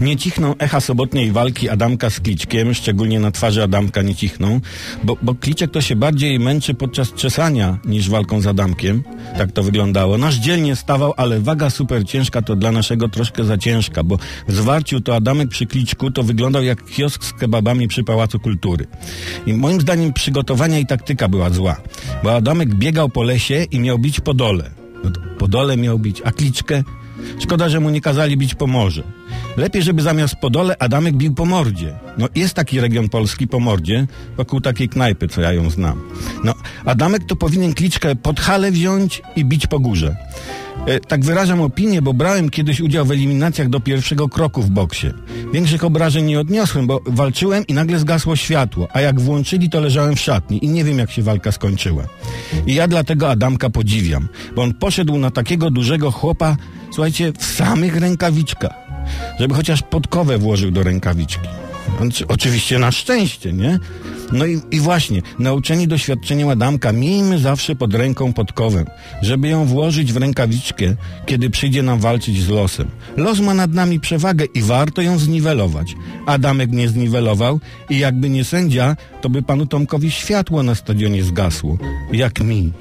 Nie cichną echa sobotniej walki Adamka z Kliczkiem, szczególnie na twarzy Adamka nie cichną, bo, bo Kliczek to się bardziej męczy podczas czesania niż walką z Adamkiem. Tak to wyglądało. Nasz dzielnie stawał, ale waga super ciężka to dla naszego troszkę za ciężka, bo w zwarciu to Adamek przy Kliczku to wyglądał jak kiosk z kebabami przy Pałacu Kultury. I moim zdaniem przygotowania i taktyka była zła, bo Adamek biegał po lesie i miał bić po dole. No po dole miał bić, a Kliczkę Szkoda, że mu nie kazali bić po morze. Lepiej, żeby zamiast po dole Adamek bił po mordzie. No jest taki region polski po mordzie, wokół takiej knajpy, co ja ją znam. No, Adamek to powinien kliczkę pod halę wziąć i bić po górze. E, tak wyrażam opinię, bo brałem kiedyś udział w eliminacjach do pierwszego kroku w boksie. Większych obrażeń nie odniosłem, bo walczyłem i nagle zgasło światło, a jak włączyli, to leżałem w szatni i nie wiem, jak się walka skończyła. I ja dlatego Adamka podziwiam, bo on poszedł na takiego dużego chłopa, słuchajcie, w samych rękawiczkach, żeby chociaż podkowę włożył do rękawiczki. Oczywiście na szczęście, nie? No i, i właśnie, nauczeni doświadczeniem Adamka, miejmy zawsze pod ręką podkowę, żeby ją włożyć w rękawiczkę, kiedy przyjdzie nam walczyć z losem. Los ma nad nami przewagę i warto ją zniwelować. Adamek nie zniwelował i jakby nie sędzia, to by panu Tomkowi światło na stadionie zgasło. Jak mi.